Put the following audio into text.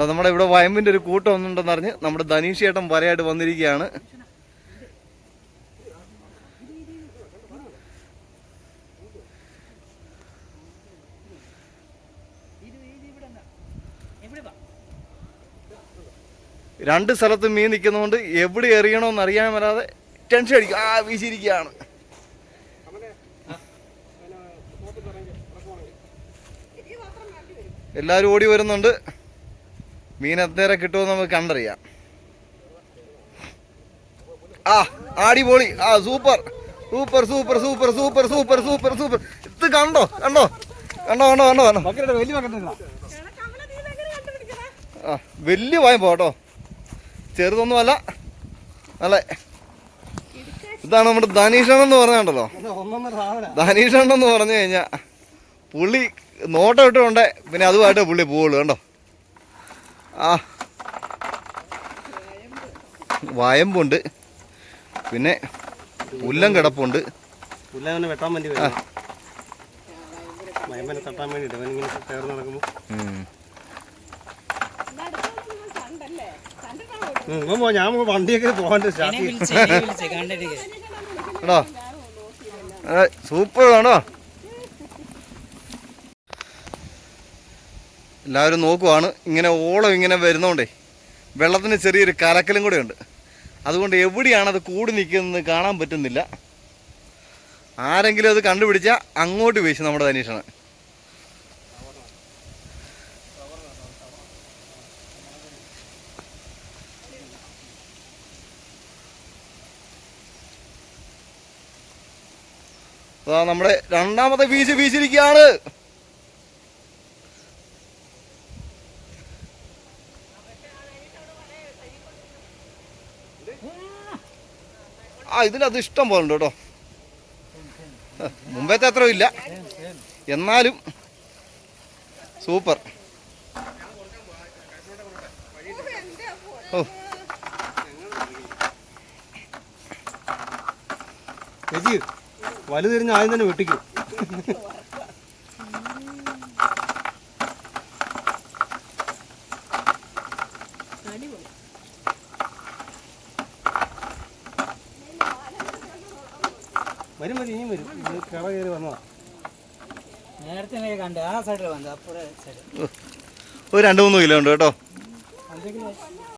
നമ്മുടെ ഇവിടെ വയമ്പിന്റെ ഒരു കൂട്ടം ഒന്നുണ്ടെന്ന് അറിഞ്ഞ് നമ്മുടെ ധനീഷ് ചേട്ടൻ വരയായിട്ട് വന്നിരിക്കുകയാണ്. രണ്ട് സ്ഥലത്തും മീൻ നിൽക്കുന്നതുകൊണ്ട് എവിടെ എറിയണമെന്ന് അറിയാൻ വരാതെ ടെൻഷൻ അടിക്കും. ആ വീശിയിരിക്കുകയാണ്. എല്ലാവരും ഓടി വരുന്നുണ്ട്. മീൻ എത്ര കിട്ടുമെന്ന് നമുക്ക് കണ്ടറിയാം. ആ അടിപൊളി. ആ super. Super super super super super super super. ഇത് കണ്ടോ? കണ്ടോ? കണ്ടോ കണ്ടോ കണ്ടോ ആ വലിയ വായം പോട്ടോ ചെറുതൊന്നുമല്ല. അല്ലേ? ഇതാണ് നമ്മുടെ ധനീഷണെന്ന് പറഞ്ഞുണ്ടല്ലോ ഒന്നൊന്നര സാധന. ധനീഷ് എന്ന് പറഞ്ഞു കഴിഞ്ഞാൽ പുള്ളി നോട്ടം ഇട്ടുണ്ടേ പിന്നെ അതുമായിട്ട് പുള്ളി പോവുള്ളൂ കണ്ടോ? ആ. വായമ്പുണ്ട്. പിന്നെ പുല്ലം കിടപ്പുണ്ട്. പുല്ലവനെ വെട്ടാൻ വേണ്ടി ഞാൻ വണ്ടിയൊക്കെ പോകാണ്ട് സൂപ്പറാണോ? എല്ലാവരും നോക്കുവാണ്. ഇങ്ങനെ ഓളം ഇങ്ങനെ വരുന്നോണ്ടേ വെള്ളത്തിന് ചെറിയൊരു കലക്കലും കൂടെ ഉണ്ട്. അതുകൊണ്ട് എവിടെയാണ് അത് കൂടി നിൽക്കുന്നത് കാണാൻ പറ്റുന്നില്ല. ആരെങ്കിലും അത് കണ്ടുപിടിച്ചാൽ അങ്ങോട്ട് വീശും നമ്മുടെ ധനീഷാണ് അതാ നമ്മുടെ രണ്ടാമത്തെ വീശ് വീശിരിക്കുകയാണ്. ആ ഇതിലത് ഇഷ്ടം പോലെ ഉണ്ട് കേട്ടോ. മുമ്പത്തെ അത്ര ഇല്ല. എന്നാലും സൂപ്പർ. ഓ. ചേച്ചി വലുതിരിഞ്ഞ് ആദ്യം തന്നെ വെട്ടിക്കും. വരും വരും ഇനിയും വരും. ഇത് കിള കയറി വന്നതാ. നേരത്തെ കണ്ടു കണ്ട് ആ സൈഡിൽ വന്നു അപ്പുറേ സൈഡ് ഒരു രണ്ട് മൂന്ന് കിലോ ഉണ്ട് കേട്ടോ. അഞ്ച് കിലോ